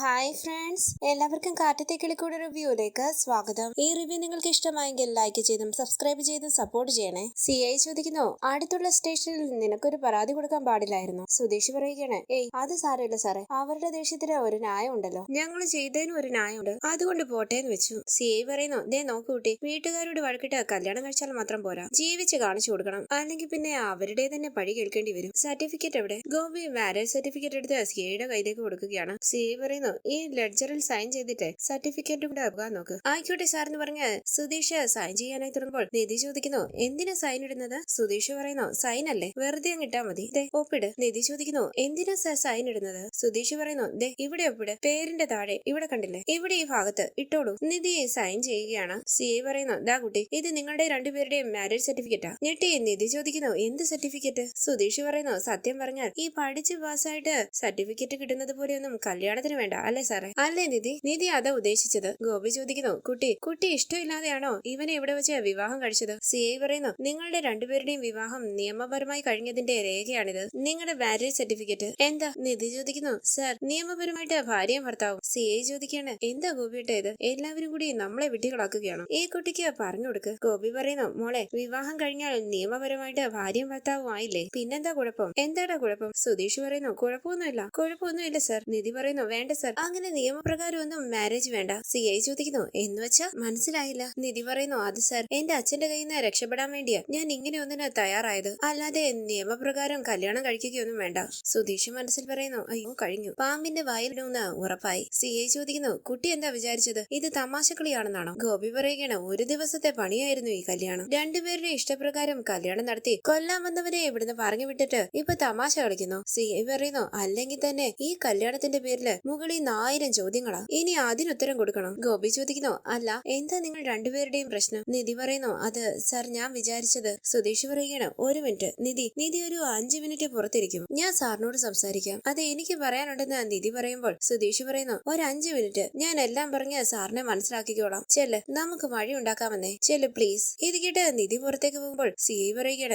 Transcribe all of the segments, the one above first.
Hi friends എല്ലാവർക്കും കാറ്റത്തെ കിളിക്കൂടെ റിവ്യൂയിലേക്ക് സ്വാഗതം. ഈ റിവ്യൂ നിങ്ങൾക്ക് ഇഷ്ടമായെങ്കിൽ ലൈക്ക് ചെയ്തും സബ്സ്ക്രൈബ് ചെയ്തും സപ്പോർട്ട് ചെയ്യണേ. സി ഐ ചോദിക്കുന്നു അടുത്തുള്ള സ്റ്റേഷനിൽ നിനക്കൊരു പരാതി കൊടുക്കാൻ പാടില്ലായിരുന്നു? സുധീഷ് പറയുകയാണ് ഏയ് അത് സാരമില്ല സാറേ. അവരുടെ ദേഷ്യത്തിന് ഒരു ന്യായം ഉണ്ടല്ലോ. ഞങ്ങൾ ചെയ്തതിന് ഒരു ന്യായമുണ്ട് അതുകൊണ്ട് പോട്ടെ എന്ന് വെച്ചു. സി ഐ പറയുന്നു ദേ നോക്കൂട്ടി വീട്ടുകാരോട് വഴക്കിട്ട് കല്യാണം കഴിച്ചാൽ മാത്രം പോരാ. ജീവിച്ച് കാണിച്ചു കൊടുക്കണം. അല്ലെങ്കിൽ പിന്നെ അവരുടെ തന്നെ പഴി കേൾക്കേണ്ടി വരും. സർട്ടിഫിക്കറ്റ് എവിടെ? ഗോപി മാരേജ് സർട്ടിഫിക്കറ്റ് എടുത്ത് സി ഐയുടെ കയ്യിലേക്ക് കൊടുക്കുകയാണ്. സി ഐ പറയുന്നു ഈ ലെഡ്ജറിൽ സൈൻ ചെയ്തിട്ട് സർട്ടിഫിക്കറ്റും കൂടെ പോകാൻ നോക്ക്. ആയിക്കോട്ടെ സാർ എന്ന് പറഞ്ഞ് സുധീഷ് സൈൻ ചെയ്യാനായി തുടങ്ങുമ്പോൾ നിധി ചോദിക്കുന്നു എന്തിനാ സൈൻ ഇടുന്നത്? സുധീഷ് പറയുന്നു സൈൻ അല്ലേ? വെറുതെ അങ്ങ് മതി. ദേ ഒപ്പിട്. നിധി ചോദിക്കുന്നു എന്തിനാ സാർ സൈൻ ഇടുന്നത്? സുധീഷ് പറയുന്നു ദേ ഇവിടെ ഒപ്പിട്. പേരിന്റെ താഴെ ഇവിടെ കണ്ടില്ലേ? ഇവിടെ ഈ ഭാഗത്ത് ഇട്ടോളൂ. നിധി സൈൻ ചെയ്യുകയാണ്. സി ഐ പറയുന്നു ദാ കുട്ടി ഇത് നിങ്ങളുടെ രണ്ടുപേരുടെയും മാരേജ് സർട്ടിഫിക്കറ്റാ ഞെട്ടി നിധി ചോദിക്കുന്നു എന്ത് സർട്ടിഫിക്കറ്റ് സുധീഷ് പറയുന്നു സത്യം പറഞ്ഞാൽ ഈ പഠിച്ച് പാസ്സായിട്ട് സർട്ടിഫിക്കറ്റ് കിട്ടുന്നത് പോലെയൊന്നും കല്യാണത്തിന് വേണ്ട. അല്ലേ സാറേ? അല്ലേ നിധി? നിധി അതാ ഉദ്ദേശിച്ചത്. ഗോപി ചോദിക്കുന്നു കുട്ടി കുട്ടി ഇഷ്ടമില്ലാതെയാണോ ഇവനെ എവിടെ വെച്ചാ വിവാഹം കഴിച്ചത്? സി ഐ പറയുന്നു നിങ്ങളുടെ രണ്ടുപേരുടെയും വിവാഹം നിയമപരമായി കഴിഞ്ഞതിന്റെ രേഖയാണിത്. നിങ്ങളുടെ മാരേജ് സർട്ടിഫിക്കറ്റ് എന്താ? നിധി ചോദിക്കുന്നു സാർ നിയമപരമായിട്ട് ഭാര്യയും ഭർത്താവും സി ഐ ചോദിക്കാണ് എന്താ ഗോപിയുടെ ഇത്? എല്ലാവരും കൂടി നമ്മളെ വിട്ടികളാക്കുകയാണോ ഈ കുട്ടിക്ക് പറഞ്ഞു കൊടുക്ക്. ഗോപി പറയുന്നു മോളെ വിവാഹം കഴിഞ്ഞാൽ നിയമപരമായിട്ട് ഭാര്യയും ഭർത്താവും ആയില്ലേ? പിന്നെന്താ കുഴപ്പം? എന്താടാ കുഴപ്പം? സുധീഷ് പറയുന്നു കുഴപ്പമൊന്നുമില്ല. കുഴപ്പമൊന്നുമില്ല സർ. നിധി പറയുന്നു വേണ്ട സർ. അങ്ങനെ നിയമപ്രകാരം ഒന്നും മാരേജ് വേണ്ട. സി ഐ ചോദിക്കുന്നു. എന്ന് വെച്ചാ മനസ്സിലായില്ല. നിധി പറയുന്നു അത് സർ എന്റെ അച്ഛന്റെ കയ്യിൽ നിന്ന് രക്ഷപ്പെടാൻ വേണ്ടിയാ ഞാൻ ഇങ്ങനെ ഒന്നിന് തയ്യാറായത്. അല്ലാതെ നിയമപ്രകാരം കല്യാണം കഴിക്കുകയൊന്നും വേണ്ട. സുധീഷ് മനസ്സിൽ പറയുന്നു അയ്യോ കഴിഞ്ഞു. പാമ്പിന്റെ വായിലിടുന്ന ഉറപ്പായി. സി ഐ ചോദിക്കുന്നു കുട്ടി എന്താ വിചാരിച്ചത്? ഇത് തമാശ കളിയാണെന്നാണോ ഗോപി പറയുകയാണ് ഒരു ദിവസത്തെ പണിയായിരുന്നു ഈ കല്യാണം. രണ്ടുപേരുടെ ഇഷ്ടപ്രകാരം കല്യാണം നടത്തി കൊല്ലാൻ വന്നവരെ ഇവിടുന്ന് പറഞ്ഞു വിട്ടിട്ട് ഇപ്പൊ തമാശ കളിക്കുന്നു. സി ഐ പറയുന്നു അല്ലെങ്കിൽ തന്നെ ഈ കല്യാണത്തിന്റെ പേരിൽ മുകളിൽ നിന്ന് ആയിരം ചോദ്യങ്ങളാ. ഇനി അതിനുത്തരം കൊടുക്കണം. ഗോപി ചോദിക്കുന്നു അല്ല എന്താ നിങ്ങൾ രണ്ടുപേരുടെയും പ്രശ്നം? നിധി പറയുന്നു അത് സർ ഞാൻ വിചാരിച്ചത് സുധീഷ് പറയുകയാണ്. ഒരു മിനിറ്റ്. നിധി നിധി ഒരു അഞ്ചു മിനിറ്റ് പുറത്തിരിക്കും. ഞാൻ സാറിനോട് സംസാരിക്കാം. അത് എനിക്ക് പറയാനുണ്ടെന്ന് നിധി പറയുമ്പോൾ സുധീഷ് പറയുന്നു ഒരു അഞ്ചു മിനിറ്റ്. ഞാൻ എല്ലാം പറഞ്ഞ് സാറിനെ മനസ്സിലാക്കിക്കോളാം. ചെല്ല് നമുക്ക് വഴി ഉണ്ടാക്കാമെന്നേ. ചെല്ല് പ്ലീസ് ഇത് കേട്ട് നിധി പുറത്തേക്ക് പോകുമ്പോൾ സി ഐ പറയുകയാണ്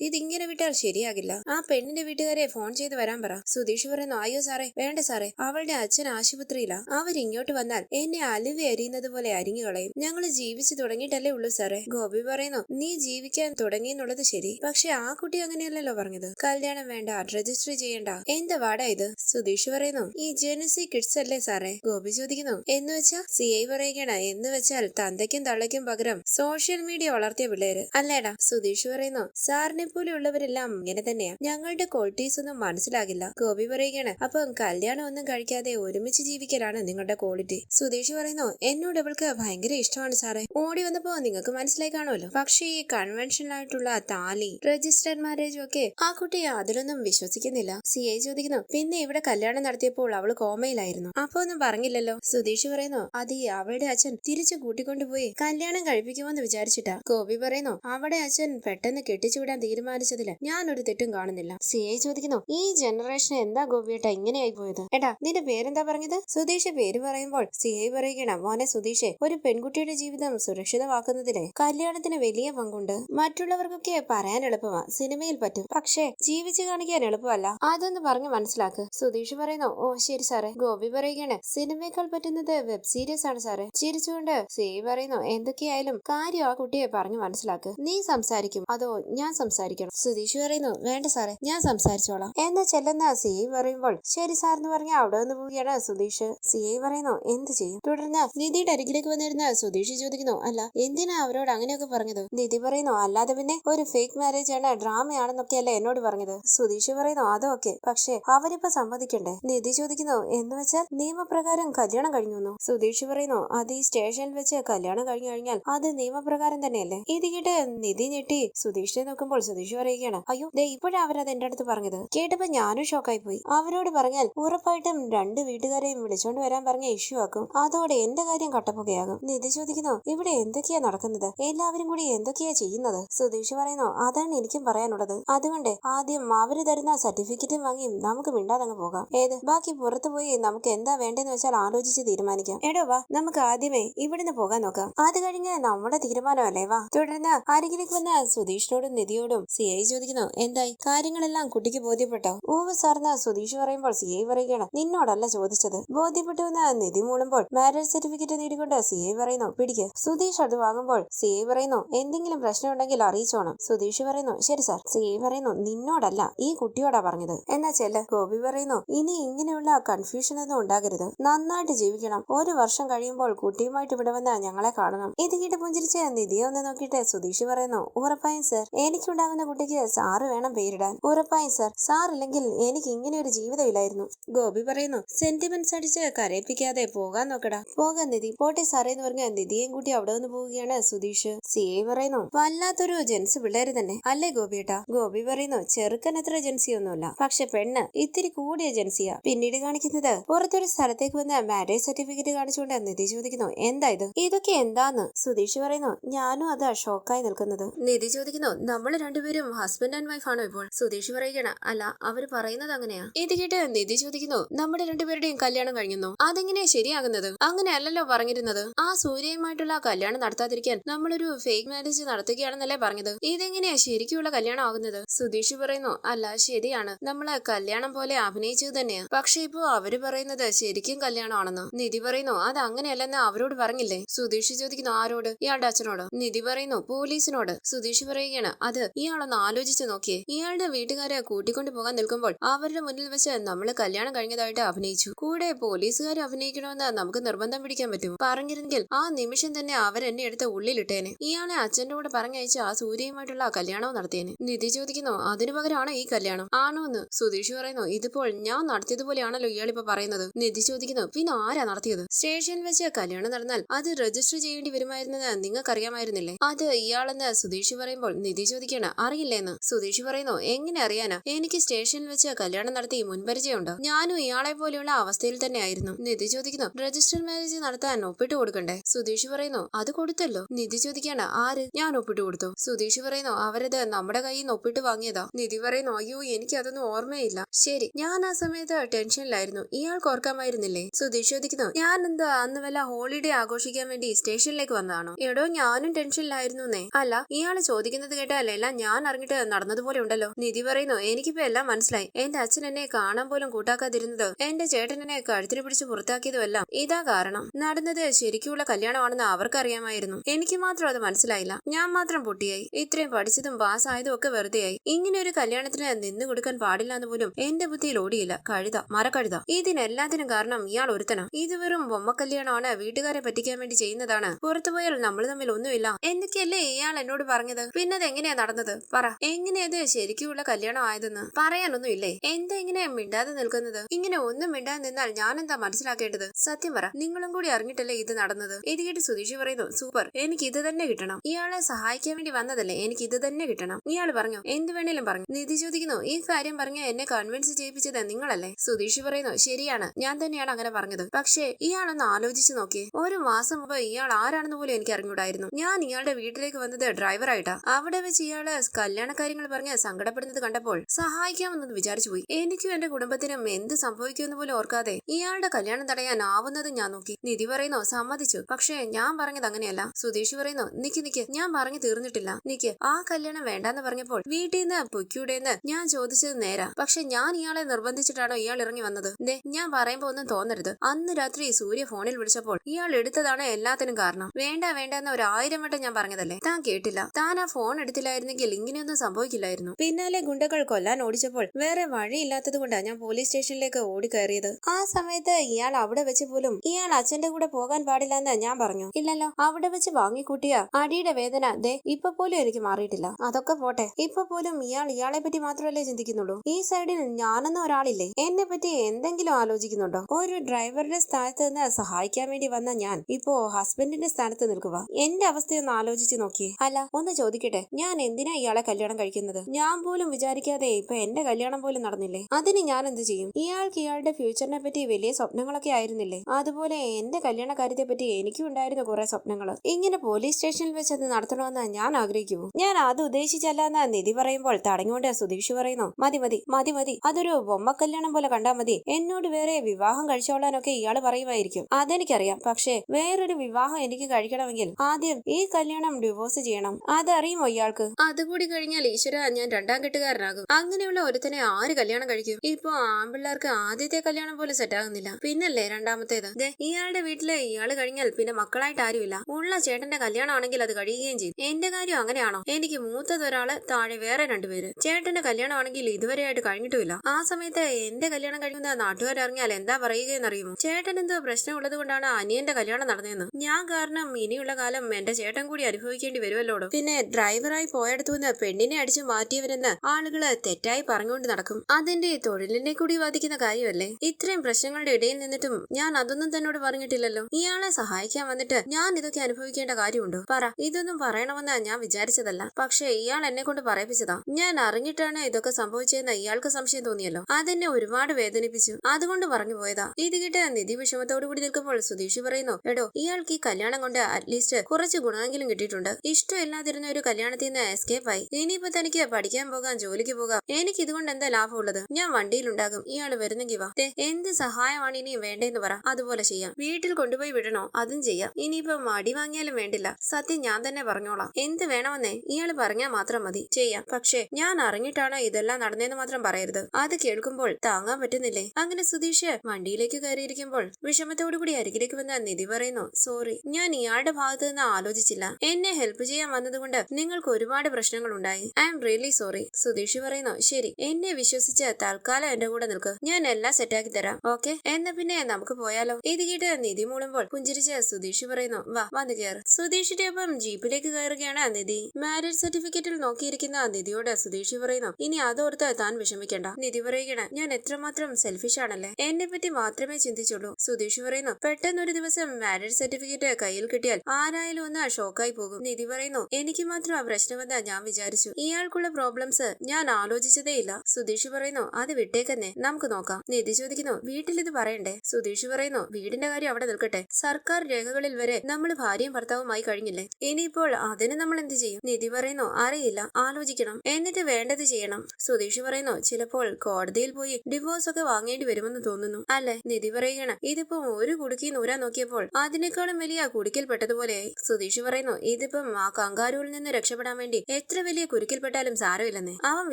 ഇത് ഇങ്ങനെ വിട്ടാൽ ശരിയാകില്ല. ആ പെണ്ണിന്റെ വീട്ടുകാരെ ഫോൺ ചെയ്ത് വരാൻ പറ. സുധീഷ് പറയുന്നു അയ്യോ സാറേ വേണ്ട സാറേ. അവളുടെ അച്ഛൻ ആശുപത്രിയിലാ. അവരിങ്ങോട്ട് വന്നാൽ എന്നെ അലുവി അരിയുന്നത് പോലെ അരിഞ്ഞു കളയും. ഞങ്ങൾ ജീവിച്ചു തുടങ്ങിയിട്ടല്ലേ ഉള്ളൂ സാറേ. ഗോപി പറയുന്നു നീ ജീവിക്കാൻ തുടങ്ങി എന്നുള്ളത് ശരി. പക്ഷെ ആ കുട്ടി അങ്ങനെയല്ലല്ലോ പറഞ്ഞത്. കല്യാണം വേണ്ട രജിസ്റ്റർ ചെയ്യണ്ട. എന്താ വാടാ ഇത്? സുധീഷ് പറയുന്നു ഈ ജനസി കിഡ്സ് അല്ലേ സാറേ? ഗോപി ചോദിക്കുന്നു എന്ന് വെച്ചാ? സി ഐ പറയുകയാണ് എന്ന് വെച്ചാൽ തന്തയ്ക്കും തള്ളയ്ക്കും പകരം സോഷ്യൽ മീഡിയ വളർത്തിയ പിള്ളേര്. അല്ലേടാ സുധീഷ് പറയുന്നു സാറിനെ പോലെ ഉള്ളവരെല്ലാം ഇങ്ങനെ തന്നെയാ. ഞങ്ങളുടെ ക്വാളിറ്റീസ് ഒന്നും മനസ്സിലാകില്ല. ഗോപി പറയുകയാണ് അപ്പം കല്യാണം ഒന്നും കഴിക്കാതെ ഒരുമിച്ച് ജീവിക്കലാണ് നിങ്ങളുടെ ക്വാളിറ്റി. സുധീഷ് പറയുന്നു എന്നോട് അവൾക്ക് ഭയങ്കര ഇഷ്ടമാണ് സാറേ. ഓടി വന്നപ്പോ നിങ്ങൾക്ക് മനസ്സിലായി കാണുമല്ലോ. പക്ഷേ ഈ കൺവെൻഷനൽ ആയിട്ടുള്ള താലി രജിസ്റ്റർ മാരേജും ഒക്കെ ആ കുട്ടി അതിലൊന്നും വിശ്വസിക്കുന്നില്ല. സി ഐ ചോദിക്കുന്നു പിന്നെ ഇവിടെ കല്യാണം നടത്തിയപ്പോൾ അവൾ കോമയിലായിരുന്നു. അപ്പൊ ഒന്നും പറഞ്ഞില്ലല്ലോ? സുധീഷ് പറയുന്നു അത് ഈ അവളുടെ അച്ഛൻ തിരിച്ചു കൂട്ടിക്കൊണ്ടുപോയി കല്യാണം കഴിപ്പിക്കുമെന്ന് വിചാരിച്ചിട്ടാ. ഗോപി പറയുന്നു അവിടെ അച്ഛൻ പെട്ടെന്ന് കെട്ടിച്ചുവിടാൻ തീരുമാനിച്ചതിൽ ഞാൻ ഒരു തെറ്റും കാണുന്നില്ല. സി ഐ ചോദിക്കുന്നു ഈ ജനറേഷൻ എന്താ ഗോപിയേട്ടാ ഇങ്ങനെയായി പോയത്? എടാ നിന്റെ പേരെന്താ പറഞ്ഞത്? സുധീഷ് പേര് പറയുമ്പോൾ സി ഐ പറയുകയാണ്. മോനെ സുധീഷെ ഒരു പെൺകുട്ടിയുടെ ജീവിതം സുരക്ഷിതമാക്കുന്നതിന് കല്യാണത്തിന് വലിയ പങ്കുണ്ട്. മറ്റുള്ളവർക്കൊക്കെ പറയാൻ എളുപ്പമാ. സിനിമയിൽ പറ്റും. പക്ഷേ ജീവിച്ചു കാണിക്കാൻ എളുപ്പമല്ല. അതൊന്ന് പറഞ്ഞു മനസ്സിലാക്ക്. സുധീഷ് പറയുന്നു ഓ ശരി സാറേ. ഗോപി പറയുകയാണ് സിനിമയേക്കാൾ പറ്റുന്നത് വെബ് സീരീസ് ആണ് സാറേ. ചിരിച്ചുകൊണ്ട് സി ഐ പറയുന്നു എന്തൊക്കെയായാലും കാര്യം ആ കുട്ടിയെ പറഞ്ഞു മനസ്സിലാക്ക്. നീ സംസാരിക്കും. അതോ ഞാൻ സംസാരിക്കണം. സുധീഷ് പറയുന്നു വേണ്ട സാറേ ഞാൻ സംസാരിച്ചോളാം. എന്നാ ചെല്ലുന്ന സി ഐ പറയുമ്പോൾ ശരി സാർ എന്ന് പറഞ്ഞ അവിടെ നിന്ന് പോവുകയാണ് സുധീഷ് സി ഐ പറയുന്നു? എന്ത് ചെയ്യും? തുടർന്ന് നിധിയുടെ അരികിലേക്ക് വന്നിരുന്ന സുധീഷ് ചോദിക്കുന്നു അല്ല എന്തിനാ അവരോട് അങ്ങനെയൊക്കെ പറഞ്ഞത്? നിധി പറയുന്നു അല്ലാതെ പിന്നെ ഒരു ഫേക്ക് മാരേജ് ആണ് ഡ്രാമയാണെന്നൊക്കെയല്ലേ എന്നോട് പറഞ്ഞത്? സുധീഷ് പറയുന്നു അതൊക്കെ. പക്ഷേ അവരിപ്പോ സമ്മതിക്കണ്ടേ? നിധി ചോദിക്കുന്നു എന്ന് വെച്ചാൽ നിയമപ്രകാരം കല്യാണം കഴിഞ്ഞു സുധീഷ് പറയുന്നു അത് ഈ സ്റ്റേഷനിൽ വെച്ച് കല്യാണം കഴിഞ്ഞു കഴിഞ്ഞാൽ അത് നിയമപ്രകാരം തന്നെയല്ലേ? ഇത് കേട്ട് നിധി ഞെട്ടി. സുധീഷിനെ നോക്കുമ്പോൾ സുധീഷ് പറയുകയാണ് അയ്യോ ദേ ഇപ്പോഴാ അവരത് എന്റെ അടുത്ത് പറഞ്ഞത്? കേട്ടപ്പോ ഞാനും ഷോക്കായി പോയി. അവരോട് പറഞ്ഞാൽ ഉറപ്പായിട്ടും രണ്ട് വീട്ടുകാരെയും വിളിച്ചോണ്ട് വരാൻ പറഞ്ഞ ഇഷ്യൂ ആക്കും. അതോടെ എന്റെ കാര്യം കട്ടപ്പുകയാകും. നിധി ചോദിക്കുന്നു ഇവിടെ എന്തൊക്കെയാ നടക്കുന്നത്? എല്ലാവരും കൂടി എന്തൊക്കെയാ ചെയ്യുന്നത്? സുധീഷ് പറയുന്നു അതാണ് എനിക്കും പറയാനുള്ളത്. അതുകൊണ്ട് ആദ്യം അവർ തരുന്ന സർട്ടിഫിക്കറ്റും വാങ്ങി നമുക്ക് മിണ്ടാതങ്ങ് പോകാം. ഏത്? ബാക്കി പുറത്തു പോയി നമുക്ക് എന്താ വേണ്ടെന്ന് വെച്ചാൽ ആലോചിച്ച് തീരുമാനിക്കാം. എടോ വാ നമുക്ക് ആദ്യമേ ഇവിടുന്ന് പോകാൻ നോക്കാം. അത് കഴിഞ്ഞ് നമ്മുടെ തീരുമാനമല്ലേ? വാ. തുടർന്ന് അരികിലേക്ക് വന്ന സുധീഷിനോടും നിധിയോടും സി ഐ ചോദിക്കുന്നു എന്തായി? കാര്യങ്ങളെല്ലാം കുട്ടിക്ക് ബോധ്യപ്പെട്ടോ? ഓവ് സാറിന് സുധീഷ് പറയുമ്പോൾ സി ഐ പറയുകയാണ് നിന്നോടല്ല ചോദിച്ചത്. ബോധ്യപ്പെട്ടു എന്ന് നിധി മൂളുമ്പോൾ മാരേജ് സർട്ടിഫിക്കറ്റ് നേടിക്കൊണ്ട് സി ഐ പറയുന്നു. പിടിക്ക്. സുധീഷ് അത് വാങ്ങുമ്പോൾ സി ഐ പറയുന്നു എന്തെങ്കിലും പ്രശ്നം ഉണ്ടെങ്കിൽ അറിയിച്ചോണം. സുധീഷ് പറയുന്നു ശരി സാർ. സി ഐ പറയുന്നു നിന്നോടല്ല ഈ കുട്ടിയോടാ പറഞ്ഞത്. എന്നാ ചെല്ല്. ഗോപി പറയുന്നു ഇനി ഇങ്ങനെയുള്ള കൺഫ്യൂഷൻ ഒന്നും ഉണ്ടാകരുത്. നന്നായിട്ട് ജീവിക്കണം. ഒരു വർഷം കഴിയുമ്പോൾ കുട്ടിയുമായിട്ട് ഇവിടെ വന്ന് ഞങ്ങളെ കാണണം. ഇത് കേട്ട് പുഞ്ചിരിച്ച് നിധിയെ ഒന്ന് നോക്കിയിട്ട് സുധീഷ് പറയുന്നു ഉറപ്പായും സർ എനിക്കുണ്ടാകുന്ന കുട്ടിക്ക് സാറ് വേണം പേരിടാൻ. ഉറപ്പായും സർ സാർ ഇല്ലെങ്കിൽ എനിക്ക് ഇങ്ങനെ ഒരു ജീവിതമില്ലായിരുന്നു ഗോപി പറയുന്നു സെന്റിമെന്റ്സ് അടിച്ച് കരയിപ്പിക്കാതെ പോകാൻ നോക്കടാ. പോകാൻ നിധി. പോട്ടെ സാറേ എന്ന് പറഞ്ഞ നിധിയെയും കൂട്ടി അവിടെ നിന്ന് പോവുകയാണ് സുധീഷ്. സി ഐ പറയുന്നു? വല്ലാത്തൊരു ജെൻസ് പിള്ളേര് തന്നെ. അല്ലേ ഗോപിയേട്ടാ ഗോപി പറയുന്നു? ചെറുക്കൻ അത്ര ജെൻസിയൊന്നുമില്ല പക്ഷെ പെണ്ണ് ഇത്തിരി കൂടിയ ജെൻസിയാ പിന്നീട് കാണിക്കുന്നത് പുറത്തൊരു സ്ഥലത്തേക്ക് വന്ന് മാരേജ് സർട്ടിഫിക്കറ്റ് കാണിച്ചുകൊണ്ട് നിധി ചോദിക്കുന്നു. എന്താ ഇത്? ഇതൊക്കെ എന്താന്ന്? സുധീഷ് പറയുന്നു ഞാനും അത് ഷോക്കായി നിൽക്കുന്നത്. നിധി ചോദിക്കുന്നു നമ്മൾ രണ്ടുപേരും ഹസ്ബൻഡ് ആൻഡ് വൈഫ് ആണോ ഇപ്പോൾ? സുധീഷ് പറയുകയാണ് അല്ല അവർ പറയുന്നത് അങ്ങനെയാ. ഇത് കേട്ട് നിധി ചോദിക്കുന്നു നമ്മുടെ രണ്ടുപേരുടെയും കല്യാണം കഴിഞ്ഞു അതെങ്ങനെയാ ശരിയാകുന്നത്? അങ്ങനെയല്ലല്ലോ പറഞ്ഞിരുന്നത്. ആ സൂര്യയുമായിട്ടുള്ള കല്യാണം നടത്താതിരിക്കാൻ നമ്മളൊരു ഫേക്ക് മാരേജ് നടത്തുകയാണെന്നല്ലേ പറഞ്ഞത്. ഇതെങ്ങനെയാ ശരിക്കുള്ള കല്യാണം ആകുന്നത്? സുധീഷ് പറയുന്നു അല്ല ശരിയാണ്. നമ്മൾ കല്യാണം പോലെ അഭിനയിച്ചത് തന്നെയാ. പക്ഷെ ഇപ്പോ അവർ പറയുന്നത് ശരിക്കും കല്യാണമാണെന്ന്. നിധി പറയുന്നു അത് അങ്ങനെയല്ലെന്ന് അവരോട് പറഞ്ഞില്ലേ? സുധീഷ് ചോദിക്കുന്നു ആരോട്? ഇയാളുടെ അച്ഛനോട്. നിധി പറയുന്നു പോലീസിനോട്. സുധീഷ് പറയുകയാണ് അത് ഇയാളൊന്ന് ആലോചിച്ച് നോക്കിയേ. ഇയാളുടെ വീട്ടുകാരെ കൂട്ടിക്കൊണ്ടു പോകാൻ നിൽക്കുമ്പോൾ അവരുടെ മുന്നിൽ വെച്ച് നമ്മൾ കല്യാണം കഴിഞ്ഞതായിട്ട് അഭിനയിച്ചു. കൂടെ പോലീസുകാർ അഭിനയിക്കണമെന്ന് നമുക്ക് നിർബന്ധം പിടിക്കാൻ പറ്റും പറഞ്ഞിരുന്നെങ്കിൽ ആ നിമിഷം തന്നെ അവരെന്നെ എടുത്ത് ഉള്ളിലിട്ടേനെ. ഇയാളെ അച്ഛന്റെ കൂടെ പറഞ്ഞയച്ച് ആ സൂര്യയുമായിട്ടുള്ള ആ കല്യാണവും നടത്തിയേനെ. നിധി ചോദിക്കുന്നു അതിനു പകരമാണോ ഈ കല്യാണം? ആണോ എന്ന്. സുധീഷ് പറയുന്നു ഇതിപ്പോൾ ഞാൻ നടത്തിയതുപോലെയാണല്ലോ ഇയാളിപ്പോ പറയുന്നത്. നിധി ചോദിക്കുന്നു പിന്നെ ആരാ നടത്തിയത്? സ്റ്റേഷനിൽ വെച്ച് കല്യാണം നടന്നാൽ അത് രജിസ്റ്റർ ചെയ്യേണ്ടി വരുമായിരുന്നെന്ന് നിങ്ങൾക്കറിയാമായിരുന്നില്ലേ? അത് ഇയാളെന്ന് സുധീഷ് പറയുമ്പോൾ നിധി ചോദിക്കാണ് അറിയില്ലേന്ന് സുധീഷ് പറയുന്നു എങ്ങനെ അറിയാനാ? എനിക്ക് സ്റ്റേഷനിൽ വെച്ച് കല്യാണം നടത്തി മുൻപരിചയമുണ്ട്? ഞാനും ഇയാളെ പോലെയുള്ള അവസ്ഥയിൽ തന്നെയായിരുന്നു. നിധി ചോദിക്കുന്നു രജിസ്റ്റർ മാരേജ് നടത്താൻ ഒപ്പിട്ട് കൊടുക്കണ്ടേ? സുധീഷ് പറയുന്നു അത് കൊടുത്തല്ലോ. നിധി ചോദിക്കേണ്ട ആര്? ഞാൻ ഒപ്പിട്ട് കൊടുത്തു. സുധീഷ് പറയുന്നു അവരത് നമ്മുടെ കയ്യിൽ നിന്ന് ഒപ്പിട്ട് വാങ്ങിയതാ. നിധി പറയുന്നു അയ്യോ എനിക്ക് അതൊന്നും ഓർമ്മയില്ല. ശരി ഞാൻ ആ സമയത്ത് ടെൻഷനിലായിരുന്നു. ഇയാൾക്ക് ഓർക്കാമായിരുന്നില്ലേ? സുധീഷ് ചോദിക്കുന്നു ഞാൻ എന്താ അന്ന് വല്ല ഹോളിഡേ ആഘോഷിക്കാൻ വേണ്ടി സ്റ്റേഷനിലേക്ക് വന്നതാണോ? എടോ ഞാനും ടെൻഷനിലായിരുന്നു എന്നേ അല്ല ഇയാൾ ചോദിക്കുന്നത് കേട്ടാൽ എല്ലാം ഞാൻ അറിഞ്ഞിട്ട് നടന്നതുപോലെ ഉണ്ടല്ലോ. നിധി പറയുന്നു എനിക്കിപ്പോ എല്ലാം മനസ്സിലായി. എന്റെ അച്ഛൻ എന്നെ കാണാൻ പോലും കൂട്ടാക്കാതിരുന്നത് എന്റെ ചേട്ടൻ എന്നെ കഴുത്തിന് പിടിച്ച് പുറത്താക്കിയതുമെല്ലാം ഇതാ കാരണം. നടന്നത് ശരിക്കുള്ള കല്യാണമാണെന്ന് അവർക്കറിയാമായിരുന്നു. എനിക്ക് മാത്രം അത് മനസ്സിലായില്ല. ഞാൻ മാത്രം പൊട്ടിയായി. ഇത്രയും പഠിച്ചതും പാസ്സായതും ഒക്കെ വെറുതെയായി. ഇങ്ങനെ ഒരു കല്യാണത്തിന് നിന്നു കൊടുക്കാൻ പാടില്ല എന്ന് പോലും എന്റെ ബുദ്ധിയിൽ ഓടിയില്ല. കഴുത മരക്കഴുത. ഇതിനെല്ലാത്തിനും കാരണം ഇയാൾ ഒരുത്തനാ. ഇത് വെറും ബൊമ്മ കല്യാണമാണ് വീട്ടുകാരെ പറ്റിക്കാൻ വേണ്ടി ചെയ്യുന്നതാണ്. പുറത്തുപോയാൽ നമ്മൾ തമ്മിൽ ഒന്നുമില്ല. എന്തൊക്കെയല്ലേ ഇയാൾ എന്നോട് പറഞ്ഞത്? പിന്നെ അത് എങ്ങനെയാ നടന്നത്? പറ. എങ്ങനെയത് ശരിക്കുള്ള കല്യാണം ആയതെന്ന് പറയാനൊന്നും ഇല്ലേ എന്താ ഇങ്ങനെ മിണ്ടാതെ നിൽക്കുന്നത്? ഇങ്ങനെ ഒന്നും മിണ്ടാതെ നിന്നാൽ എന്താ മനസ്സിലാക്കേണ്ടത്? സത്യം പറ നിങ്ങളും കൂടി അറിഞ്ഞിട്ടല്ലേ ഇത് നടന്നത്? ഇത് കേട്ട് പറയുന്നു സൂപ്പർ എനിക്ക് ഇത് തന്നെ കിട്ടണം. ഇയാളെ സഹായിക്കാൻ വേണ്ടി വന്നതല്ലേ എനിക്ക് ഇത് തന്നെ കിട്ടണം. ഇയാൾ പറഞ്ഞു എന്ത് വേണേലും പറഞ്ഞു. നിധി ചോദിക്കുന്നു ഈ കാര്യം പറഞ്ഞ എന്നെ കൺവിൻസ് ചെയ്യിപ്പിച്ചത് നിങ്ങളല്ലേ? സുധീഷ് പറയുന്നു ശരിയാണ് ഞാൻ തന്നെയാണ് അങ്ങനെ പറഞ്ഞത്. പക്ഷേ ഇയാളൊന്ന് ആലോചിച്ചു നോക്കിയേ ഒരു മാസം മുമ്പ് ഇയാൾ ആരാണെന്ന് പോലും എനിക്ക് അറിഞ്ഞൂടായിരുന്നു ഞാൻ ഇയാളുടെ വീട്ടിലേക്ക് വന്നത് ഡ്രൈവറായിട്ടാ അവിടെ വെച്ച് ഇയാൾ കല്യാണ കാര്യങ്ങൾ പറഞ്ഞ് സങ്കടപ്പെടുന്നത് കണ്ടപ്പോൾ സഹായിക്കാമെന്ന് വിചാരിച്ചു പോയി. എനിക്കും എന്റെ കുടുംബത്തിനും എന്ത് സംഭവിക്കുമെന്ന് പോലും ഓർക്കാതെ ഇയാളുടെ കല്യാണം തടയാൻ ആവുന്നത് ഞാൻ നോക്കി. നിധി പറയുന്നു സമ്മതിച്ചു. പക്ഷേ ഞാൻ പറഞ്ഞത് അങ്ങനെയല്ല. സുധീഷ് പറയുന്നു നിക്ക് നിക്ക് ഞാൻ പറഞ്ഞു തീർന്നിട്ടില്ല. നിക്ക് ആ കല്യാണം വേണ്ടെന്ന് പറഞ്ഞപ്പോൾ വീട്ടിൽ നിന്ന് പൊയ്ക്കൂടെന്ന് ഞാൻ ചോദിച്ചത് നേരാ. പക്ഷെ ഞാൻ ഇയാളെ നിർബന്ധിച്ചിട്ടാണോ ഇയാൾ ഇറങ്ങി വന്നത്? ദേ ഞാൻ പറയുമ്പോ ഒന്നും തോന്നരുത്. അന്ന് രാത്രി സൂര്യ ഫോണിൽ വിളിച്ചപ്പോൾ ഇയാൾ എടുത്തതാണ് എല്ലാത്തിനും കാരണം. വേണ്ട വേണ്ട എന്ന ഒരു ആയിരം വട്ടം ഞാൻ പറഞ്ഞതല്ലേ? താൻ കേട്ടില്ല. താൻ ആ ഫോൺ എടുത്തില്ലായിരുന്നെങ്കിൽ ഇങ്ങനെയൊന്നും സംഭവിക്കില്ലായിരുന്നു. പിന്നാലെ ഗുണ്ടകൾ കൊല്ലാൻ ഓടിച്ചപ്പോൾ വേറെ വഴിയില്ലാത്തത് കൊണ്ടാണ് ഞാൻ പോലീസ് സ്റ്റേഷനിലേക്ക് ഓടിക്കയറിയത്. ആ സമയത്ത് ഇയാൾ അവിടെ വെച്ച് പോലും ഇയാൾ അച്ഛന്റെ കൂടെ പോകാൻ പാടില്ല എന്ന് ഞാൻ പറഞ്ഞു. ഇല്ലല്ലോ അവിടെ വെച്ച് വാങ്ങിക്കൂട്ടിയ അടിയുടെ വേദന ദേ ഇപ്പൊ പോലും എനിക്ക് മാറിയിട്ടില്ല. അതൊക്കെ പോട്ടെ ഇപ്പൊ പോലും ഇയാൾ ഇയാളെ പറ്റി മാത്രമല്ലേ ചിന്തിക്കുന്നുള്ളൂ? ഈ സൈഡിൽ ഞാനെന്ന ഒരാളില്ലേ? എന്നെ പറ്റി എന്തെങ്കിലും ആലോചിക്കുന്നുണ്ടോ? ഒരു ഡ്രൈവറുടെ സ്ഥാനത്ത് നിന്ന് സഹായിക്കാൻ വേണ്ടി വന്ന ഞാൻ ഇപ്പോ ഹസ്ബൻഡിന്റെ സ്ഥാനത്ത് നിൽക്കുക എന്റെ അവസ്ഥയൊന്ന് ആലോചിച്ച് നോക്കിയേ. അല്ല ഒന്ന് ചോദിക്കട്ടെ ഞാൻ എന്തിനാ ഇയാളെ കല്യാണം കഴിക്കുന്നത്? ഞാൻ പോലും വിചാരിക്കാതെ ഇപ്പൊ എന്റെ കല്യാണം പോലും നടന്നില്ലേ? അതിന് ഞാൻ എന്ത് ചെയ്യും? ഇയാൾക്ക് ഇയാളുടെ ഫ്യൂച്ചറിനെ പറ്റി വലിയ സ്വപ്നങ്ങളൊക്കെ ആയിരുന്നില്ലേ? അതുപോലെ എന്റെ കല്യാണ കാര്യത്തെ പറ്റി എനിക്കും ഉണ്ടായിരുന്നു കുറെ സ്വപ്നങ്ങൾ ഇങ്ങനെ പോലീസ് സ്റ്റേഷനിൽ വെച്ച് അത് നടത്തണമെന്ന് ഞാൻ ആഗ്രഹിക്കുമോ? ഞാൻ അത് ഉദ്ദേശിച്ചല്ല എന്ന് നിധി പറയുമ്പോൾ തടഞ്ഞുകൊണ്ട് സുധീഷ് പറയുന്നു. മതി മതി മതി മതി. അതൊരു ബൊമ്മ കല്യാണം പോലെ കണ്ടാ മതി. എന്നോട് വേറെ വിവാഹം കഴിച്ചോളാനൊക്കെ ഇയാൾ പറയുമായിരിക്കും. അതെനിക്കറിയാം. പക്ഷേ വേറൊരു വിവാഹം എനിക്ക് കഴിക്കണമെങ്കിൽ ആദ്യം ഈ കല്യാണം ഡിവോഴ്സ് ചെയ്യണം. അതറിയുമോ ഇയാൾക്ക്? അതുകൂടി കഴിഞ്ഞാൽ ഈശ്വര ഞാൻ രണ്ടാം കെട്ടുകാരനാകും. അങ്ങനെയുള്ള ഒരുത്തനെ ആര് കല്യാണം കഴിക്കും? ഇപ്പൊ ആൺപിള്ളേർക്ക് ആദ്യത്തെ കല്യാണം കല്യാണം പോലും സെറ്റ് ആകുന്നില്ല. പിന്നല്ലേ രണ്ടാമത്തേത്? ദേ ഇയാളുടെ വീട്ടിലെ ഇയാൾ കഴിഞ്ഞാൽ പിന്നെ മക്കളായിട്ട് ആരുമില്ല. ഉള്ള ചേട്ടന്റെ കല്യാണം ആണെങ്കിൽ അത് കഴിയുകയും ചെയ്തു എന്റെ കാര്യം അങ്ങനെയാണോ? എനിക്ക് മൂത്തത് ഒരാൾ താഴെ വേറെ രണ്ടുപേര് ചേട്ടന്റെ കല്യാണം ആണെങ്കിൽ ഇതുവരെയായിട്ട് കഴിഞ്ഞിട്ടുമില്ല. ആ സമയത്ത് എന്റെ കല്യാണം കഴിയുന്ന നാട്ടുകാരറിഞ്ഞാൽ എന്താ പറയുകയെന്നറിയുമോ? ചേട്ടൻ എന്തോ പ്രശ്നമുള്ളത് കൊണ്ടാണ് അനിയന്റെ കല്യാണം നടന്നതെന്ന്. ഞാൻ കാരണം ഇനിയുള്ള കാലം എന്റെ ചേട്ടൻ കൂടി അനുഭവിക്കേണ്ടി വരുമല്ലോ പിന്നെ ഡ്രൈവറായി പോയടത്തുനിന്ന് പെണ്ണിനെ അടിച്ചു മാറ്റിയവരെന്ന് ആളുകൾ തെറ്റായി പറഞ്ഞുകൊണ്ട് നടക്കും. അതിന്റെ തൊഴിലിനെ കൂടി ബാധിക്കുന്ന കാര്യമല്ലേ? ഇത്രയും പ്രശ്നങ്ങളുടെ ഇടയിൽ നിന്നിട്ടും ഞാൻ അതൊന്നും തന്നോട് പറഞ്ഞിട്ടില്ലല്ലോ. ഇയാളെ സഹായിക്കാൻ വന്നിട്ട് ഞാൻ ഇതൊക്കെ അനുഭവിക്കേണ്ട കാര്യമുണ്ടോ? പറ. ഇതൊന്നും പറയണമെന്ന് ഞാൻ വിചാരിച്ചതല്ല. പക്ഷെ ഇയാൾ എന്നെ കൊണ്ട് പറയിപ്പിച്ചതാ. ഞാൻ അറിഞ്ഞിട്ടാണ് ഇതൊക്കെ സംഭവിച്ചതെന്ന് ഇയാൾക്ക് സംശയം തോന്നിയല്ലോ. അതെന്നെ ഒരുപാട് വേദനിപ്പിച്ചു. അതുകൊണ്ട് പറഞ്ഞു പോയതാ. ഇത് കിട്ടിയ നിധി വിഷമത്തോടു കൂടി നിൽക്കുമ്പോൾ സുധീഷ് പറയുന്നു എടോ ഇയാൾക്ക് ഈ കല്യാണം കൊണ്ട് അറ്റ്ലീസ്റ്റ് കുറച്ച് ഗുണമെങ്കിലും കിട്ടിയിട്ടുണ്ട്. ഇഷ്ടമില്ലാതിരുന്ന ഒരു കല്യാണത്തിൽ നിന്ന് എസ്കേപ്പ് ആയി. ഇനിയിപ്പോ തനിക്ക് പഠിക്കാൻ പോകാം ജോലിക്ക് പോകാം. എനിക്ക് ഇതുകൊണ്ട് എന്താ ലാഭമുള്ളത്? ഞാൻ വണ്ടിയിലുണ്ടാകും ഇയാൾ വരുന്നെങ്കിൽ വാ. എന്ത് സഹായമാണ് ഇനി വേണ്ടേന്ന് പറ. അതുപോലെ ചെയ്യാം. വീട്ടിൽ കൊണ്ടുപോയി വിടണോ? അതും ചെയ്യാം. ഇനിയിപ്പോ മടി വാങ്ങിയാലും വേണ്ടില്ല. സത്യം ഞാൻ തന്നെ പറഞ്ഞോളാം. എന്ത് വേണമെന്നേ? ഇയാൾ പറഞ്ഞാൽ മാത്രം മതി. ചെയ്യാം. പക്ഷേ ഞാൻ അറിഞ്ഞിട്ടാണോ ഇതെല്ലാം നടന്നതെന്ന് മാത്രം പറയരുത്. അത് കേൾക്കുമ്പോൾ താങ്ങാൻ പറ്റുന്നില്ലേ? അങ്ങനെ സുധീഷ് വണ്ടിയിലേക്ക് കയറിയിരിക്കുമ്പോൾ വിഷമത്തോടുകൂടി അരികിലേക്ക് വന്ന നിധി പറയുന്നു സോറി ഞാൻ ഇയാളുടെ ഭാഗത്ത് നിന്ന് ആലോചിച്ചില്ല. എന്നെ ഹെൽപ്പ് ചെയ്യാൻ വന്നതുകൊണ്ട് നിങ്ങൾക്ക് ഒരുപാട് പ്രശ്നങ്ങൾ ഉണ്ടായി I M really sorry Sudheesh പറയുന്നു. ശരി എന്നെ വിശ്വസിച്ച് തൽക്കാലം എന്റെ കൂടെ നിൽക്ക്. ഞാൻ എല്ലാം സെറ്റാക്കി തരാം. ഓക്കെ? എന്നാ പിന്നെ നമുക്ക് പോയാലോ? ഇത് കേട്ട് നിധി മൂളുമ്പോൾ പുഞ്ചിരിച്ച് സുധീഷ് പറയുന്നു വാ വന്ന് കയറ് സുധീഷിന്റെ ഒപ്പം ജീപ്പിലേക്ക് കയറുകയാണ് നിധി. മാരേജ് സർട്ടിഫിക്കറ്റിൽ നോക്കിയിരിക്കുന്ന നിധിയോട് സുധീഷ് പറയുന്നു ഇനി അതോർത്ത് താൻ വിഷമിക്കണ്ട. നിധി പറയുകയാണ് ഞാൻ എത്രമാത്രം സെൽഫിഷ് ആണല്ലേ? എന്നെ പറ്റി മാത്രമേ ചിന്തിച്ചുള്ളൂ. സുധീഷ് പറയുന്നു പെട്ടെന്ന് ഒരു ദിവസം മാരേജ് സർട്ടിഫിക്കറ്റ് കയ്യിൽ കിട്ടിയാൽ ആരായാലും ഒന്ന് ഷോക്കായി പോകും. നിധി പറയുന്നു എനിക്ക് മാത്രം ആ പ്രശ്നമെന്ന് ഞാൻ വിചാരിച്ചു? ഇയാൾക്കുള്ള പ്രോബ്ലംസ് ഞാൻ ആലോചിച്ചതേ ഇല്ല സുധീഷ് പറയുന്നു അത് വിട്ടേക്കെന്നെ നമുക്ക് നോക്കാം. നിധി ചോദിക്കുന്നു വീട്ടിൽ ഇത് പറയണ്ടേ? സുധീഷ് പറയുന്നു വീടിന്റെ കാര്യം അവിടെ നിൽക്കട്ടെ. സർക്കാർ രേഖകളിൽ വരെ നമ്മൾ ഭാര്യയും ഭർത്താവുമായി കഴിഞ്ഞില്ലേ? ഇനിയിപ്പോൾ അതിന് നമ്മൾ എന്ത് ചെയ്യും? നിധി പറയുന്നു അറിയില്ല ആലോചിക്കണം. എന്നിട്ട് വേണ്ടത് ചെയ്യണം. സുധീഷ് പറയുന്നു ചിലപ്പോൾ കോടതിയിൽ പോയി ഡിവോഴ്സ് ഒക്കെ വാങ്ങേണ്ടി വരുമെന്ന് തോന്നുന്നു. അല്ലെ? നിധി പറയുകയാണ് ഇതിപ്പോ ഒരു കുടുക്കി നൂരാ നോക്കിയപ്പോൾ അതിനേക്കാളും വലിയ കുടുക്കിൽപ്പെട്ടതുപോലെയായി സുധീഷ് പറയുന്നു ഇതിപ്പം ആ കങ്കാരൂരിൽ നിന്ന് രക്ഷപ്പെടാൻ വേണ്ടി എത്ര വലിയ കുരുക്കിൽപ്പെട്ടാലും സാരമില്ലെന്നേ. അവൻ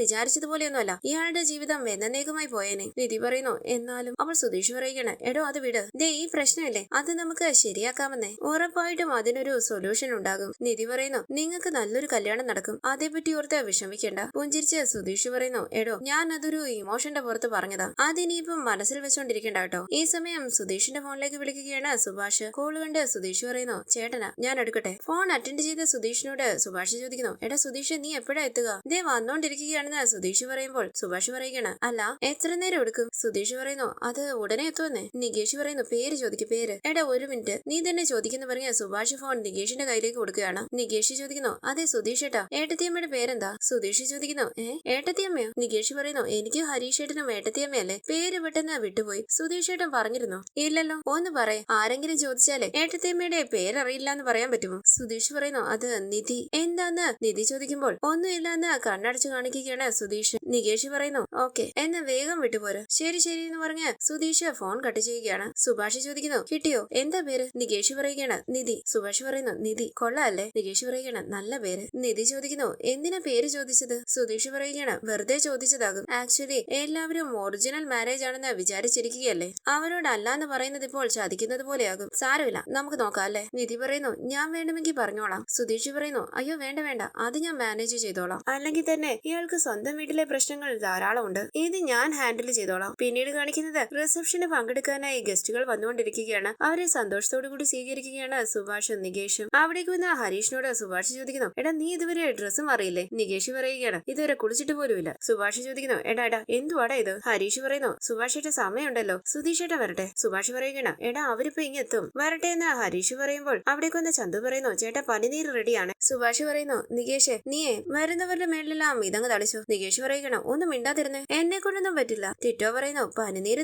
വിചാരിച്ചതുപോലെയൊന്നുമല്ല. ഇയാളുടെ ജീവിതം എന്നേക്കുമായി പോയേനെ. നിധി പറയുന്നു എന്നാലും അവൾ സുധീഷ് പറയുകയാണ് എടോ അത് വിട്. ദേ ഈ പ്രശ്നമല്ലേ? അത് നമുക്ക് ശരിയാക്കാമെന്നേ. ഉറപ്പായിട്ടും അതിനൊരു സൊല്യൂഷൻ ഉണ്ടാകും. നിധി പറയുന്നു നിങ്ങൾക്ക് നല്ലൊരു കല്യാണം നടക്കും. അതേപറ്റി ഓർത്ത് വിഷമിക്കേണ്ട. പുഞ്ചിരിച്ച് സുധീഷ് പറയുന്നു എടോ ഞാൻ അതൊരു ഇമോഷന്റെ പുറത്ത് പറഞ്ഞതാ. അതിനിയിപ്പം മനസ്സിൽ വെച്ചോണ്ടിരിക്കണ്ട കേട്ടോ. ഈ സമയം സുധീഷിന്റെ ഫോണിലേക്ക് വിളിക്കുകയാണ് സുഭാഷ്. കോൾ കണ്ട് സുധീഷ് പറയുന്നു ചേട്ടനാ ഞാൻ എടുക്കട്ടെ. ഫോൺ അറ്റൻഡ് ചെയ്ത സുധീഷിനോട് സുഭാഷ് ചോദിക്കുന്നു എടാ സുധീഷ് നീ എപ്പോഴാ എത്തുക? ദേ വന്നോണ്ടിരിക്കുകയാണെന്ന് സുധീഷ് പറയുമ്പോൾ സുഭാഷ് പറയുകയാണ് അല്ല എത്ര നേരം എടുക്കും? സുധീഷ് പറയുന്നു അത് ഉടനെ എത്തുമെന്നേ. നികേഷ് പറയുന്നു പേര് ചോദിക്കും പേര്. എടാ ഒരു മിനിറ്റ്. നീ തന്നെ ചോദിക്കുന്ന പറഞ്ഞ സുഭാഷ് ഫോൺ നികേഷിന്റെ കയ്യിലേക്ക് കൊടുക്കുകയാണ്. നികേഷ് ചോദിക്കുന്നു അതെ സുധീഷ് ഏട്ടാ. ഏട്ടത്തിയമ്മയുടെ പേരെന്താ? സുധീഷ് ചോദിക്കുന്നു ഏ ഏട്ടത്തിയമ്മയോ? നികേഷ് പറയുന്നു എനിക്ക് ഹരീഷ് ഏട്ടനും ഏട്ടത്തിയമ്മയല്ലേ? പേര് പെട്ടെന്ന് വിട്ടുപോയി. സുധീഷ് ഏട്ടൻ പറഞ്ഞിരുന്നു? ഇല്ലല്ലോ ഒന്ന് പറയേ. ആരെങ്കിലും ചോദിച്ചാലേ ഏട്ടത്തിയമ്മയുടെ പേരറിയില്ല എന്ന് പറയാൻ പറ്റുമോ? സുധീഷ് പറയുന്നു അത് നിധി. എന്താന്ന്? നിധി ചോദിക്കുമ്പോൾ ഒന്നുമില്ലെന്ന് കണ്ണടച്ചു കാണിക്കുകയാണ് സുധീഷ്. നികേഷ് പറയുന്നു ഓക്കെ എന്നാ വേഗം വിട്ടുപോര്. ശരി ശരി എന്ന് പറഞ്ഞ് സുധീഷ് ഫോൺ കട്ട് ചെയ്യുകയാണ്. സുഭാഷ് ചോദിക്കുന്നു കിട്ടിയോ? എന്താ പേര്? നികേഷ് പറയുകയാണ് നിധി. സുഭാഷ് പറയുന്നു നിധി. കൊള്ളാല്ലേ? നികേഷ് പറയുകയാണ് നല്ല പേര്. നിധി ചോദിക്കുന്നു എന്തിനാ പേര് ചോദിച്ചത്? സുധീഷ് പറയുകയാണ് വെറുതെ ചോദിച്ചതാകും. ആക്ച്വലി എല്ലാവരും ഒറിജിനൽ മാരേജ് ആണെന്ന് വിചാരിച്ചിരിക്കുകയല്ലേ? അവരോട് അല്ലാന്ന് പറയുന്നത് ഇപ്പോൾ ചതിക്കുന്നത് പോലെയാകും. സാരമില്ല നമുക്ക് നോക്കാം അല്ലേ നിധി പറയുന്നു ഞാൻ വേണമെങ്കിൽ പറഞ്ഞോളാം. സുധീഷ് പറയുന്നു അയ്യോ വേണ്ട വേണ്ട. അത് ഞാൻ മാനേജ് ചെയ്തോളാം. അല്ലെങ്കിൽ തന്നെ ഇയാൾക്ക് സ്വന്തം വീട്ടിലെ പ്രശ്നങ്ങൾ ധാരാളം ഉണ്ട് ഇത് ഞാൻ ഹാൻഡിൽ ചെയ്തോളാം. പിന്നീട് കാണിക്കുന്നത് റിസപ്ഷന് പങ്കെടുക്കാനായി ഗസ്റ്റുകൾ വന്നുകൊണ്ടിരിക്കുകയാണ്. അവരെ സന്തോഷത്തോടു കൂടി സ്വീകരിക്കുകയാണ് സുഭാഷും നികേഷും. അവിടേക്ക് വന്ന ഹരീഷിനോട് സുഭാഷ് ചോദിക്കുന്നു എടാ നീ ഇതുവരെ ഡ്രസ്സ് മാറിയില്ലേ നികേഷ് പറയുകയാണ് ഇതുവരെ കുളിച്ചിട്ട് പോലുമില്ല. സുഭാഷ് ചോദിക്കുന്നു എടാ എടാ എന്തുവാടാ ഇത്? ഹരീഷ് പറയുന്നു സുഭാഷേട്ട സമയമുണ്ടല്ലോ. സുധീഷേട്ട വരട്ടെ. സുഭാഷ് പറയുകയാണ് എടാ അവരിപ്പോ ഇങ്ങെത്തും. വരട്ടെ എന്ന് ഹരീഷ് പറയുമ്പോൾ അവിടേക്ക് വന്ന ചന്തു പറയുന്നു ചേട്ടാ പനിനീർ റെഡിയാണ്. സുഭാഷ് പറയുന്നു നികേഷ് നീയേ വരുന്നവരുടെ മേളിലെല്ലാം ഇതങ്ങ് തളിച്ചു. നികേഷ് പറയുകയാണ് ഒന്നും മിണ്ടാതിരുന്നേ. എന്നെ കൊണ്ടൊന്നും പറ്റില്ല. ടിറ്റോ പറയുന്നു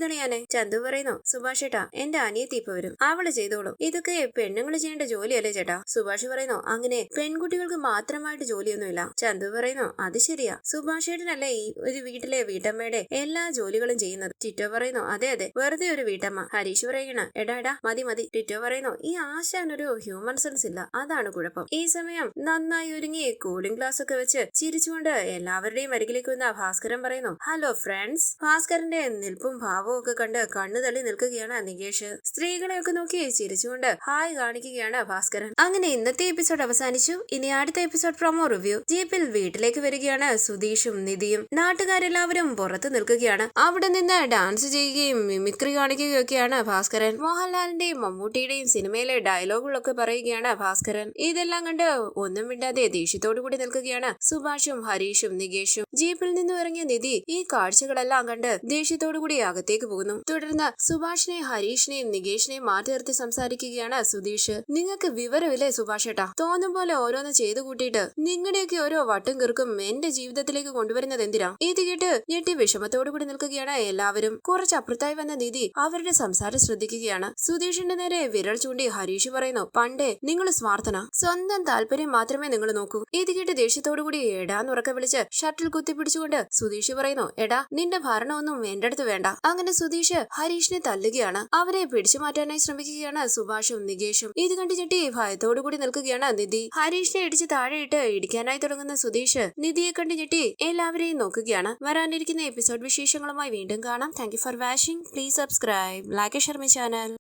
തളിയാനെ ചന്തു പറയുന്നു. സുഭാഷ് ചേട്ടാ എന്റെ അനിയത്തി ഇപ്പൊ വരും. അവൾ ചെയ്തോളും. ഇതൊക്കെ പെണ്ണുങ്ങൾ ചെയ്യേണ്ട ജോലിയല്ലേ ചേട്ടാ? സുഭാഷ് പറയുന്നു അങ്ങനെ പെൺകുട്ടികൾക്ക് മാത്രമായിട്ട് ജോലിയൊന്നുമില്ല. ചന്തു പറയുന്നു അത് ശരിയാ. സുഭാഷ് ചേട്ടനല്ലേ ഈ ഒരു വീട്ടിലെ വീട്ടമ്മയുടെ എല്ലാ ജോലികളും ചെയ്യുന്നത്? ടിറ്റോ പറയുന്നു അതെ അതെ. വെറുതെ ഒരു വീട്ടമ്മ. ഹരീഷ് പറയണ എടാ എടാ മതി മതി. ടിറ്റോ പറയുന്നു ഈ ആശാൻ ഒരു ഹ്യൂമൻ സെൻസ് ഇല്ല. അതാണ് കുഴപ്പം. ഈ സമയം നന്നായി ഒരുങ്ങി കൂളിംഗ് ഗ്ലാസ് ഒക്കെ വെച്ച് ചിരിച്ചുകൊണ്ട് എല്ലാവരുടെയും അരികിലേക്ക് വന്ന ഭാസ്കരൻ പറയുന്നു ഹലോ ഫ്രണ്ട്സ് ഭാസ്കരന്റെ നിൽപ്പും ഭാവവും ഒക്കെ കണ്ട് കണ്ണു തള്ളി നിൽക്കുകയാണ് നികേഷ്. സ്ത്രീകളെയൊക്കെ നോക്കി ചിരിച്ചുകൊണ്ട് ഹായ് കാണിക്കുകയാണ് ഭാസ്കരൻ. അങ്ങനെ ഇന്നത്തെ എപ്പിസോഡ് അവസാനിച്ചു. ഇനി അടുത്ത എപ്പിസോഡ് പ്രൊമോ റിവ്യൂ ജീപ്പിൽ വീട്ടിലേക്ക് വരികയാണ് സുധീഷും നിധിയും. നാട്ടുകാരെല്ലാവരും പുറത്ത് നിൽക്കുകയാണ്. അവിടെ നിന്ന് ഡാൻസ് ചെയ്യുകയും മിമിക്രി കാണിക്കുകയൊക്കെയാണ് ഭാസ്കരൻ. മോഹൻലാലിന്റെയും മമ്മൂട്ടിയുടെയും സിനിമയിലെ ഡയലോഗുകളൊക്കെ പറയുകയാണ് ഭാസ്കരൻ. ഇതെല്ലാം കണ്ട് ഒന്നും മിണ്ടാതെ ദേഷ്യത്തോടു കൂടി നിൽക്കുകയാണ് സുഭാഷും ഹരീഷും നികേഷും. ജീപ്പിൽ നിന്നും ഇറങ്ങിയ നിധി ഈ കാഴ്ചകളെല്ലാം കണ്ട് ദേഷ്യത്തോടു കൂടി അകത്തേക്ക് പോകുന്നു. തുടർന്ന് സുഭാഷിനെ ഹരീഷിനെയും നികേഷിനെയും മാറ്റി നിർത്തി സംസാരിക്കുകയാണ് സുധീഷ്. നിങ്ങൾക്ക് വിവരമില്ലേ സുഭാഷ് ഏട്ടാ? തോന്നും പോലെ ഓരോന്ന് ചെയ്തു കൂട്ടിയിട്ട് നിങ്ങളുടെയൊക്കെ ഓരോ വട്ടും കീർക്കും എന്റെ ജീവിതത്തിലേക്ക് കൊണ്ടുവരുന്നത് എന്തിനാ? ഇത് കേട്ട് ഞെട്ടി വിഷമത്തോടു കൂടി നിൽക്കുകയാണ് എല്ലാവരും. കുറച്ച് അപ്പുറത്തായി വന്ന നിധി അവരുടെ സംസാരം ശ്രദ്ധിക്കുകയാണ്. സുധീഷിന്റെ നേരെ വിരൽ ചൂണ്ടി ഹരീഷ് പറയുന്നു പണ്ടേ നിങ്ങൾ സ്വാർത്ഥന. സ്വന്തം താല്പര്യം മാത്രമേ നിങ്ങൾ നോക്കൂ. ഇത് കേട്ട് ദേഷ്യത്തോടു കൂടി എടാന്ന് ഉറക്കെ വിളിച്ച് ഷട്ടിൽ കുത്തിപ്പിടിച്ചുകൊണ്ട് സുധീഷ് പറയുന്നു എടാ നിന്റെ ഭരണമൊന്നും എന്റെ അടുത്ത് വേണ്ട. അങ്ങനെ സുധീഷ് ഹരീഷിനെ തല്ലുകയാണ്. അവരെ പിടിച്ചു മാറ്റാനായി ശ്രമിക്കുകയാണ് സുഭാഷും നികേഷും. ഇത് കണ്ട് ചെട്ടി ഭയത്തോടുകൂടി നിൽക്കുകയാണ് നിധി. ഹരീഷിനെ ഇടിച്ച് താഴെയിട്ട് ഇടിക്കാനായി തുടങ്ങുന്ന സുധീഷ് നിധിയെ കണ്ട് ഞെട്ടി എല്ലാവരെയും നോക്കുകയാണ്. വരാനിരിക്കുന്ന എപ്പിസോഡ് വിശേഷങ്ങളുമായി വീണ്ടും കാണാം. Thank for watching please subscribe like Sharmi channel